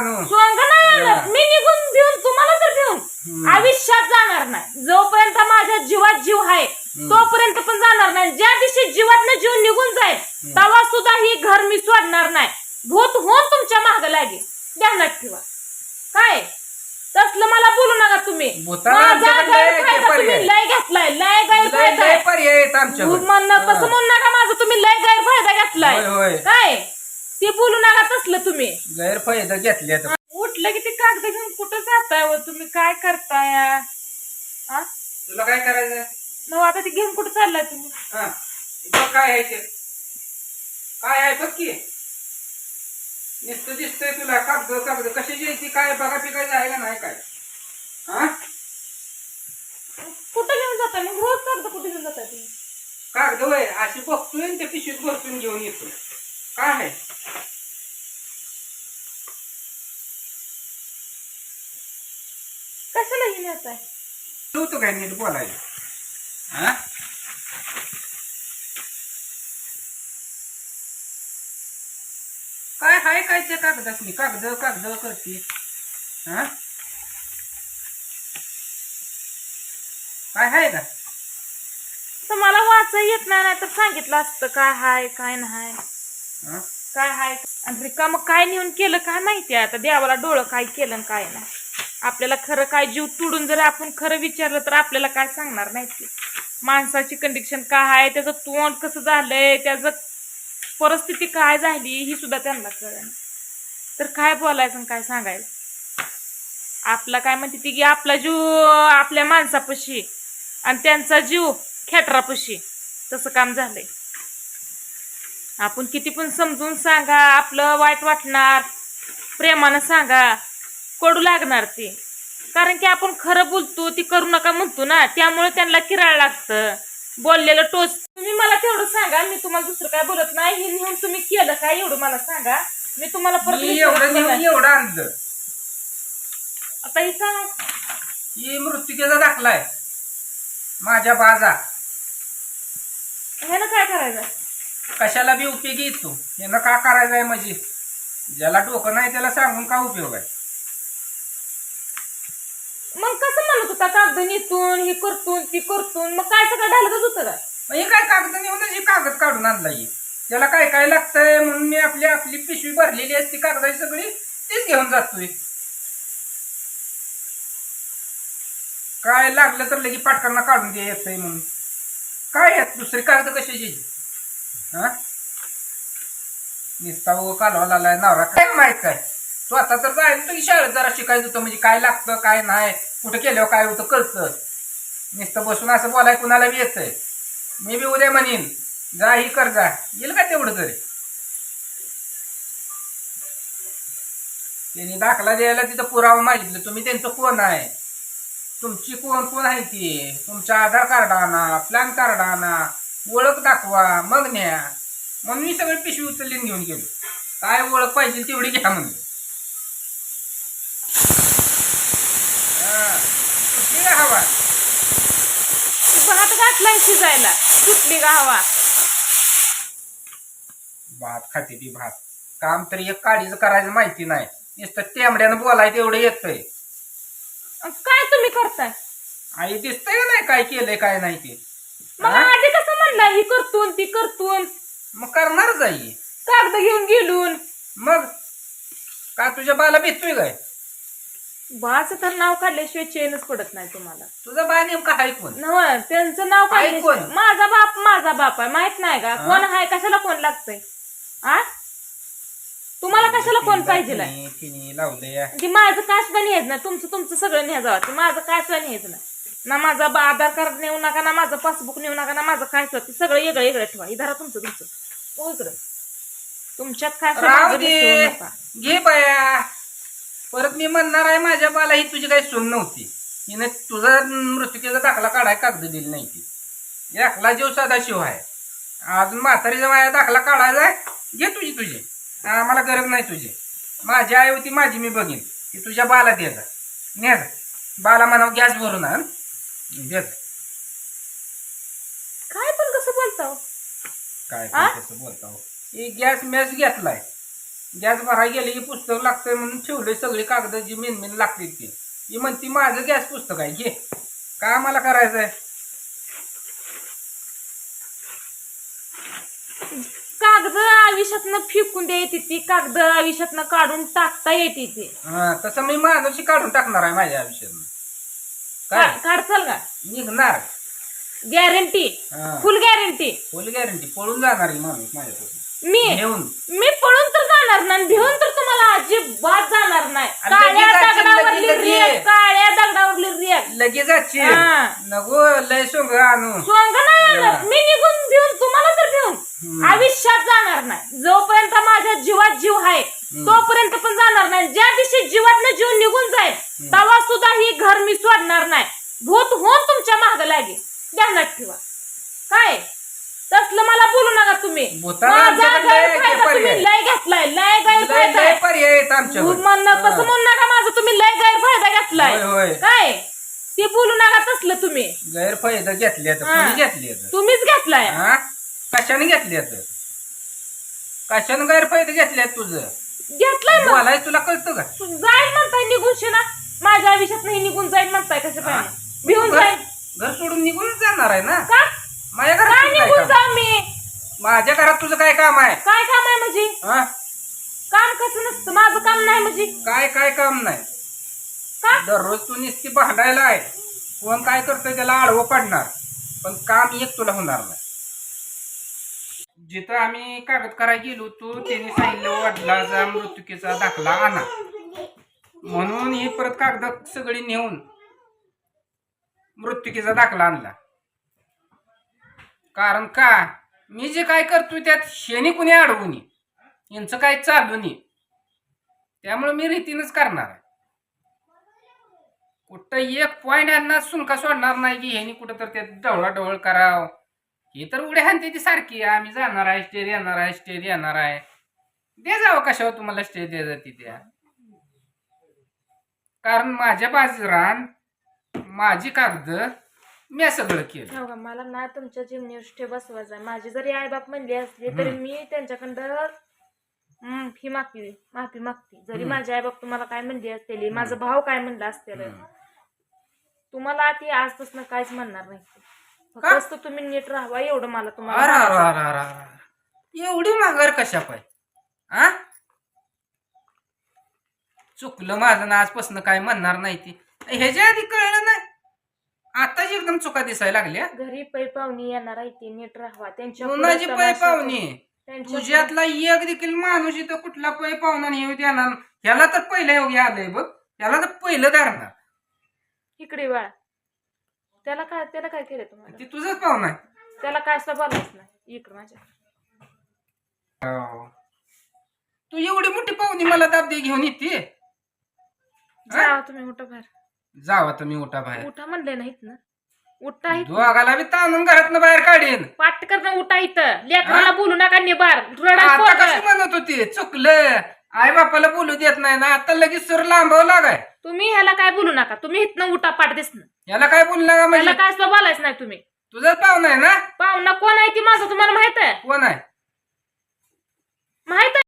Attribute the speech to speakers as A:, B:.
A: आणू
B: सोंग नाही मी निघून भिऊन तुम्हाला तर भिऊन. आयुष्यात जाणार नाही. जोपर्यंत माझ्या जीवात जीव आहे तोपर्यंत पण जाणार नाही. ज्या दिवशी जीवातनं जीव निघून जाईल तेव्हा सुद्धा ही घर मी सोडणार नाही. भूत होऊन तुमच्या माग लागेल ध्यानात ठेवा काय? तसलं मला बोलू नका तुम्ही. माझा
A: लय
B: गैरफायदा
A: पर्याय.
B: तुम्ही लय घेतलाय लय गैरफायदा म्हणणं तसं म्हणू नका माझं. तुम्ही लय गैरफायदा घेतलाय. काय? ते बोलू नका तसलं तुम्ही.
A: गैरफायदा घेतले
B: उठलं की ते कागद घेऊन कुठं जाताय व तुम्ही? काय करताय? आ?
A: तुला काय करायचं
B: नव आता ते घेऊन कुठं चाललाय तुम्ही?
A: हा. बघ काय आहे ते. काय आहे बघ की. नुसतं दिसतंय तुला कागद कागद. कशाची आहे ती काय बघा पिकायचं आहे का नाही काय? हा?
B: कुठं घेऊन जाताय? मग रोज कागद कुठे घेऊन जाताय तुम्ही?
A: कागद वय अशी बघतोय आणि त्या पिशवीत भरतून घेऊन येतो काय आहे?
B: कशाला घेऊन येताय
A: नव्हतं काय नीट बोलायचं हा? काय हाय काय त्या कागदासनी कागद कागद करते. हा? काय हाय का?
B: तर मला वाचा येत नाही नाही तर सांगितलं असतं काय हाय काय नाही.
A: हा?
B: काय हाय? आणि रिकाम काय नेऊन केलं काय माहिती आता? देवाला डोळं काय केलं आणि काय नाही. आपल्याला खरं काय जीव तुडून जर आपण खरं विचारलं तर आपल्याला काय सांगणार नाही ते? माणसाची कंडिशन काय आहे? त्याचं तोंड कसं झालंय? त्याचं परिस्थिती काय झाली? ही सुद्धा त्यांना कळलं तर काय बोलायचं आणि काय सांगायचं? आपला काय म्हणते ती की आपला जीव आपल्या माणसापाशी आणि त्यांचा जीव खेटरापाशी. तसं काम झालंय. आपण किती पण समजून सांगा आपलं वाईट वाटणार प्रेमानं सांगा कडू लागणार ते. कारण की आपण खरं बोलतो ती करू नका म्हणतो ना त्यामुळे त्यांना किराळ लागतं. बोललेलं टोच. तुम्ही मला तेवढं सांगा मी तुम्हाला दुसरं काय बोलत नाही. हे नेऊन तुम्ही केलं काय एवढं मला सांगा. मी तुम्हाला परत
A: मी
B: विचारत
A: एवढं
B: नाही.
A: एवढं आणलं.
B: आता ही काय?
A: ही मृत्यूचा दाखलाय माझ्या बाजा.
B: ह्यानं काय करायचं?
A: कशाला बी उपयोगी येतो? यानं का करायचं आहे म्हणजे? ज्याला डोकं नाही त्याला सांगून का उपयोग आहे?
B: मग कसं म्हणत होता कागद नेतून हे करतून ती करतून? मग काय सगळं ढालकच होतं का?
A: मग हे काय कागद नेऊनच हे कागद काढून आणला ही? त्याला काय काय लागतंय म्हणून मी आपली आपली पिशवी भरलेली असते कागदाची सगळी तीच घेऊन जातोय. काय लागलं तर लगी पाटकांना काढून दे येतंय म्हणून. काय यात दुसरी कागद कशाची? हा? निस्ता व कालवा लागलाय नवरा काय माहीत काय तू आता तर जायला तू शाळेत जरा शिकायचं होतं म्हणजे काय लागतं काय नाही कुठं केल्यावर काय होतं कळतं. नुसतं बसून असं बोलाय कुणाला बी येतंय. मी बी उद्या म्हणीन जा ही कर जा. येईल का तेवढं तरी? त्यांनी दाखला द्यायला तिथं पुरावा मागितलं तुम्ही त्यांचं कोण आहे? तुमची कोण कोण आहे ती? तुमचं आधार कार्ड आणा पॅन कार्ड आणा. ओळख दाखवा मग न्या. म्हणून मी सगळी पिशवी उचलली आणि घेऊन गेलो. काय ओळख पाहिजे तेवढी घ्या का हवा?
B: भात घातलाय शिजायला. सुटली का हवा?
A: भात खाते ती भात. काम तरी एक काळीच करायचं माहिती नाही. नुसतं तेंबड्यानं बोलाय तेवढं येतंय.
B: काय तुम्ही करताय?
A: आई दिसतंय का नाही काय केलंय काय नाही ते?
B: मग? आधी म्हणलं ही करतून ती करतून.
A: मग करणारच आई
B: कागद घेऊन गेलून.
A: मग? का तुझ्या बाला भेटतोय काय?
B: बाचं तर नाव काढल्याशिवाय चेनच पडत नाही तुम्हाला.
A: तुझा बा नेमका हाय कोण?
B: त्यांचं नाव काढल्याशिवाय
A: कोण?
B: माझा बाप माझा बाप आहे माहीत नाही का?
A: हा?
B: कोण आहे कशाला कोण लागतंय? आ? तुम्हाला कशाला कोण पाहिजे
A: तिने तिने लावलंय.
B: माझं काय सुद्धा न्यायचं नाही तुमचं तुमचं सगळं न्या जावं. ते माझं काय सुद्धा न्यायचं नाही ना माझा आधार कार्ड नेऊ नका ना माझं पासबुक नेऊ नका ना माझं काय ते सगळं वेगळं वेगळं ठेवा. हे धरा तुमचं तुमचं. हो इकडं. तुमच्यात काय
A: राहू दे. घे बाया. परत मी म्हणणार आहे माझ्या बाला ही तुझी काही सून नव्हती. हिने तुझा मृत्यूचा दाखला काढाय कागद दिली नाही ती. एकला जीव सदाशिव आहे. अजून म्हातारीचा माझ्या दाखला काढायचा आहे. घे तुझी तुझी. आम्हाला गरज नाही तुझी. माझी आई होती माझी मी बघीन. ती तुझ्या बाला दे जा ने जा बाला म्हणावं गॅस भरून आण.
B: काय पण कसं बोलता हो?
A: काय
B: आ?
A: कसं बोलता हो? हे गॅस मॅच घेतलाय. गॅस भरायला गेले की पुस्तक लागतंय म्हणून ठेवलंय सगळी कागद जी मेन मेन लागतील ती. ही म्हणती माझं गॅस पुस्तक आहे घे. काय मला करायचंय?
B: कागद आयुष्यातनं फेकून द्या येते ती कागद आयुष्यातनं काढून टाकता येते ती.
A: हा तसं मी माझ्याशी काढून टाकणार आहे माझ्या आयुष्यात काय?
B: का
A: निघणार.
B: गॅरंटी
A: हा.
B: फुल गॅरंटी
A: फुल गॅरंटी पळून जाणार आहे माणूस माझ्यापासून.
B: मी मी पळून तर जाणार नाही. भिवून तर तुम्हाला अजिबात जाणार नाही. काळ्या
A: लगेच
B: दगडावरली
A: लगेच
B: रेग. काळ्या दगडावरली रेग
A: लगेच
B: हा.
A: नको लय सोंग आणू.
B: सोंग नाही. मी निघून भिवून तुम्हाला तर भिवून. आयुष्यात जाणार नाही. जोपर्यंत माझ्या जीवात जीव आहे तोपर्यंत पण जाणार नाही ज्या दिवशी जीवातनं जीव निघून जाईल तेव्हा सुद्धा ही घर मी सोडणार नाही भूत होऊन तुमच्या माग लागेल ध्यानात ठेवा काय तसलं मला बोलू नका तुम्ही
A: भूताला
B: माझा
A: आमच्याकडे लय
B: गैरफायदा तुम्ही
A: पर्याय.
B: लय घेतलाय लय
A: लय
B: गैरफायदा
A: लय पर्याय आहेत आमच्याकडे.
B: म्हणणं तसं
A: हा.
B: म्हणू नका माझं तुम्ही लय गैरफायदा घेतलाय
A: होय, होय.
B: काय ते बोलू नका तसलं तुम्ही
A: गैरफायदा घेतले
B: हा.
A: कोणी घेतले
B: तुम्हीच घेतलाय.
A: हा? कशाने घेतले कशाने गैरफायदा घेतले तुझं?
B: घेतलाय मग
A: बोलाय तुला कळतं का?
B: जाईल म्हणताय निघून शिना. माझ्या आयुष्यात नाही निघून जाईल म्हणताय कसं
A: हा.
B: पाहिजे भिवून
A: घर
B: जाईल.
A: घर सोडून निघूनच जाणार आहे ना?
B: का?
A: माझ्या
B: काय
A: घरात तुझं काय
B: निघून
A: काम?
B: जा मी?
A: माझ्या घरात तुझं काय काम आहे?
B: काय काम आहे म्हणजे
A: हा?
B: काम कसं नसतं. माझं काम नाही म्हणजे
A: काय काय काम नाही?
B: का?
A: दररोज तू नुसती भांडायला आहे. कोण काय करतोय त्याला आडवं पडणार. पण काम एक तुला होणार नाही. जिथं आम्ही कागद करायला गेलो होतो त्यांनी सांगितलं वडिलाचा मृत्युकीचा दाखला आणा. म्हणून ही परत कागद सगळी नेऊन मृत्युकीचा दाखला आणला. कारण का? मी जे काय करतोय त्यात शेणी कुणी अडवून यांचं काय चालू नाही त्यामुळे मी रीतीनच करणार आहे. कुठं एक पॉइंट यांना सुनका सोडणार नाही की ह्यानी कुठं तर ते डवळा कराव. ही तर उड्या हाणते ती सारखी. आम्ही जाणार आहे स्टेज येणार आहे स्टेज येणार आहे. दे जावं कशावर तुम्हाला स्टेज द्या जाते त्या कारण माझ्या बाजरान माझी कागद मी सगळं केलं.
B: हो का, मला ना तुमच्या जिमनेस्ट बसवायचं आहे. माझी जरी आई बाप म्हणली असली तरी मी त्यांच्याकडं हम्म, फी मागते माफी मागते. जरी
A: हम्म.
B: माझे आई बाप तुम्हाला काय म्हणली असतेली माझा भाव काय म्हणला असतेल
A: हम्म.
B: तुम्हाला ती आजपासून काहीच म्हणणार नाही.
A: का?
B: फक्त तुम्ही नीट राहावा एवढं मला तुम्हाला
A: अरे
B: म्हणायचं.
A: अरे अरे अरे. एवढी माघार कशा पाय? आ? चुकलं माझं ना आजपासून काय म्हणणार नाही ती. ह्याच्या आधी कळलं नाही. आताच एकदम चुका दिसायला लागल्या.
B: घरी पै पाहुणी येणार आहे ते नीट राहावा. त्यांच्या
A: कोणाची
B: पुढं
A: पै
B: तमाशा
A: पाहुणी. तुझ्यातला एक देखील माणूस इथं कुठला पै पाहुणा नाही येऊ देणार. ह्याला तर पहिलं योग्य आलंय बघ. त्याला तर पहिलं धरणार.
B: इकडे बाळा. त्याला काय त्याला काय केलं तुम्हाला
A: ते तुझंच पाहुणा आहे
B: त्याला काय असं बोलायच नाही. इकडे माझ्या.
A: हो. तू एवढी मोठी पाहुणी मला दाबदे घेऊन येते.
B: जावा तुम्ही उठा बाहेर.
A: जावा तुम्ही उठा बाहेर.
B: उठा म्हणले नाहीत ना. उठा इथं.
A: दोघाला बी ताणून घरात बाहेर काढीन.
B: पाठ करणं उठा इथं. लेकराला बोलू नका निबार.
A: आता म्हणत होती? चुकलं. आई बापाला बोलू देत नाही ना. आता लगेच सुर लांबावं लागाय.
B: तुम्ही ह्याला काय बोलू नका तुम्ही इथनं उठा पाठ दिसणं
A: याला काय बोलू नका म्हणजे?
B: काय बोलायचं नाही तुम्ही?
A: तुझाच पाहुणा आहे ना?
B: पाहुणा कोण आहे ती माझं तुम्हाला माहीत आहे?
A: कोण आहे?
B: माहीत आहे?